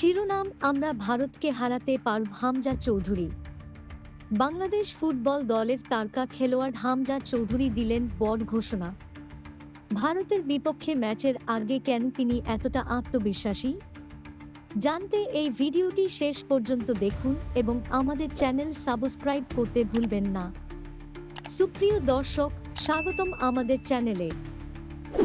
শিরোনাম আমরা ভারতকে হারাতে পারব হামজা চৌধুরী। বাংলাদেশ ফুটবল দলের তারকা খেলোয়াড় হামজা চৌধুরী দিলেন বড় ঘোষণা। ভারতের বিপক্ষে ম্যাচের আগে কেন তিনি এতটা আত্মবিশ্বাসী? জানতে এই ভিডিওটি শেষ পর্যন্ত দেখুন এবং আমাদের চ্যানেল সাবস্ক্রাইব করতে ভুলবেন না। সুপ্রিয় দর্শক, স্বাগতম আমাদের চ্যানেলে।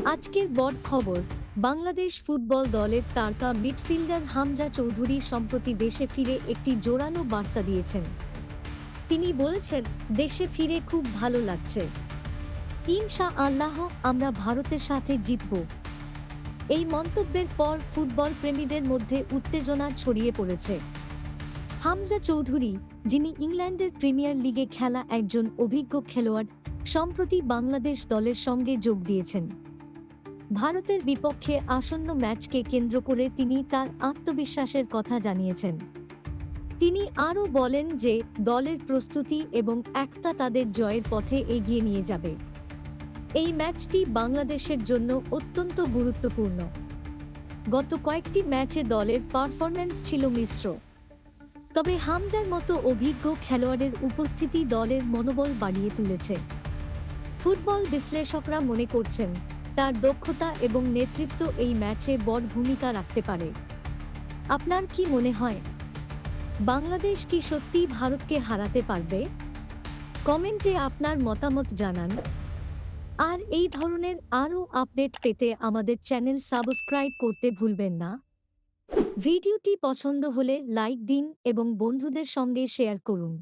আজকের বড় খবর বাংলাদেশ ফুটবল দলের তারকা মিডফিল্ডার হামজা চৌধুরী সম্প্রতি দেশে ফিরে একটি জোরালো বার্তা দিয়েছেন। তিনি বলেছেন, দেশে ফিরে খুব ভালো লাগছে। ইনশা আল্লাহ আমরা ভারতের সাথে জিতব। এই মন্তব্যের পর ফুটবল প্রেমীদের মধ্যে উত্তেজনা ছড়িয়ে পড়েছে। হামজা চৌধুরী, যিনি ইংল্যান্ডের প্রিমিয়ার লিগে খেলা একজন অভিজ্ঞ খেলোয়াড়, সম্প্রতি বাংলাদেশ দলের সঙ্গে যোগ দিয়েছেন। ভারতের বিপক্ষে আসন্ন ম্যাচকে কেন্দ্র করে তিনি তার আত্মবিশ্বাসের কথা জানিয়েছেন। তিনি আরও বলেন যে, দলের প্রস্তুতি এবং একতা তাদের জয়ের পথে এগিয়ে নিয়ে যাবে। এই ম্যাচটি বাংলাদেশের জন্য অত্যন্ত গুরুত্বপূর্ণ। গত কয়েকটি ম্যাচে দলের পারফরম্যান্স ছিল মিশ্র। তবে হামজার মতো অভিজ্ঞ খেলোয়াড়ের উপস্থিতি দলের মনোবল বাড়িয়ে তুলেছে। ফুটবল বিশ্লেষকরা মনে করছেন তার দক্ষতা এবং নেতৃত্ব এই ম্যাচে বড় ভূমিকা রাখতে পারে। আপনার কি মনে হয়? বাংলাদেশ কি সত্যি ভারতকে হারাতে পারবে? কমেন্টে আপনার মতামত জানান। আর এই ধরনের আরও আপডেট পেতে আমাদের চ্যানেল সাবস্ক্রাইব করতে ভুলবেন না। ভিডিওটি পছন্দ হলে লাইক দিন এবং বন্ধুদের সঙ্গে শেয়ার করুন।